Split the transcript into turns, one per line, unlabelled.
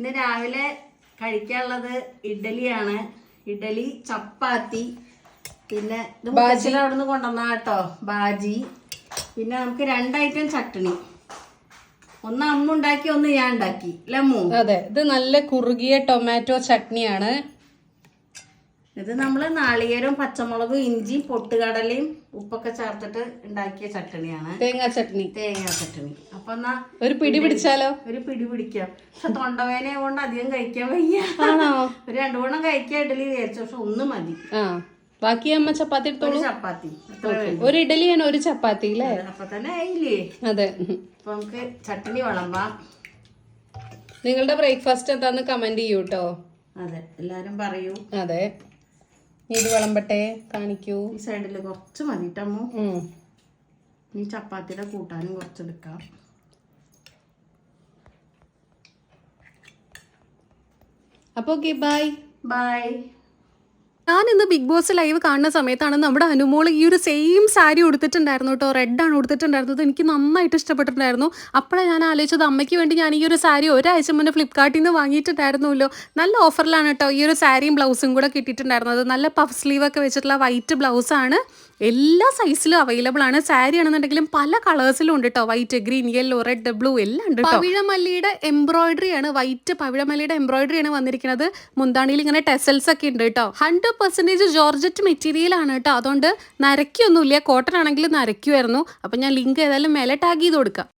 ഇന്ന് രാവിലെ കഴിക്കാനുള്ളത് ഇഡലിയാണ് ഇഡലി ചപ്പാത്തി പിന്നെ മുത്തച്ഛൻ അവിടെ നിന്ന് കൊണ്ടുവന്ന കേട്ടോ ബാജി. പിന്നെ നമുക്ക് രണ്ട് ഐറ്റം ചട്ടണി ഒന്ന് അമ്മ ഉണ്ടാക്കി ഒന്ന് ഞാൻ ഉണ്ടാക്കി. അല്ലേ
അതെ ഇത് നല്ല കുറുകിയ ടൊമാറ്റോ ചട്നിയാണ്.
ഇത് നമ്മൾ നാളികേരവും പച്ചമുളകും ഇഞ്ചി പൊട്ടുകടലയും ഉപ്പൊക്കെ ചേർത്തിട്ട് ഉണ്ടാക്കിയ ചട്ടണിയാണ്.
തേങ്ങാ ചട്ടണി.
തേങ്ങാ ചട്ടണി. അപ്പൊ എന്നാ
ഒരു പിടി പിടിച്ചാലോ?
ഒരു പിടി പിടിക്കാം. പക്ഷെ തൊണ്ടവേന കൊണ്ട് അധികം കഴിക്കാൻ വയ്യ. ഒരു രണ്ടു വണ്ണം കഴിക്കാൻ ഇഡലി വിചാരിച്ചു. പക്ഷെ ഒന്ന് മതി.
ആ. ബാക്കി അമ്മ ചപ്പാത്തി എടുത്തോളൂ.
ചപ്പാത്തി.
ഒരു ഇഡലിയാണ് ഒരു ചപ്പാത്തി അല്ലേ?
അപ്പൊ തന്നെ ആയില്ലേ?
അതെ.
അപ്പൊ നമുക്ക് ചട്ടണി വിളമ്പാം.
നിങ്ങളുടെ ബ്രേക്ക്ഫാസ്റ്റ് എന്താന്ന് കമന്റ് ചെയ്യൂട്ടോ.
അതെ എല്ലാരും പറയൂ.
അതെ. ഇത് വിളമ്പട്ടെ? കാണിക്കൂ.
ഈ സൈഡിൽ കുറച്ച്
മതിട്ടമ്മോ.
ഈ ചപ്പാത്തിയുടെ കൂട്ടാനും കുറച്ചെടുക്കാം.
അപ്പൊ ഓക്കെ ബൈ
ബൈ
ഞാൻ ഇന്ന് ബിഗ് ബോസ് ലൈവ് കാണുന്ന സമയത്താണ് നമ്മുടെ അനുമോൾ ഈ ഒരു സെയിം സാരി ഉടുത്തിട്ടുണ്ടായിരുന്നു കേട്ടോ. റെഡാണ് ഉടുത്തിട്ടുണ്ടായിരുന്നത്. എനിക്ക് നന്നായിട്ട് ഇഷ്ടപ്പെട്ടിട്ടുണ്ടായിരുന്നു. അപ്പോഴാണ് ഞാൻ ആലോചിച്ചത് അമ്മയ്ക്ക് വേണ്ടി ഞാൻ ഈ ഒരു സാരി ഒരാഴ്ച മുന്നേ ഫ്ലിപ്കാർട്ടിൽ നിന്ന് വാങ്ങിയിട്ടുണ്ടായിരുന്നല്ലോ. നല്ല ഓഫറിലാണ് കേട്ടോ ഈ ഒരു സാരിയും ബ്ലൗസും കൂടെ കിട്ടിയിട്ടുണ്ടായിരുന്നത്. നല്ല പഫ് സ്ലീവ് ഒക്കെ വെച്ചിട്ടുള്ള വൈറ്റ് ബ്ലൗസാണ് എല്ലാ സൈസിലും അവൈലബിൾ ആണ്. സാരി ആണെന്നുണ്ടെങ്കിലും പല കളേഴ്സിലും ഉണ്ട് കേട്ടോ white green yellow red blue എല്ലാം ഉണ്ട് പവിഴമല്ലിയുടെ എംബ്രോയിഡറി ആണ്. വൈറ്റ് പവിഴമല്ലിയുടെ എംബ്രോയിഡറി ആണ് വന്നിരിക്കുന്നത്. മുന്താണിയിൽ ഇങ്ങനെ ടെസൽസ് ഒക്കെ ഉണ്ട് കേട്ടോ ഹൺഡ്രഡ് പെർസെന്റേജ് ജോർജറ്റ് മെറ്റീരിയൽ ആണ് കേട്ടോ അതുകൊണ്ട് നരക്കൊന്നുമില്ല കോട്ടൺ ആണെങ്കിലും നരയ്ക്കുമായിരുന്നു അപ്പം ഞാൻ ലിങ്ക് ഏതായാലും മേലെ ടാഗ് ചെയ്ത് കൊടുക്കാം.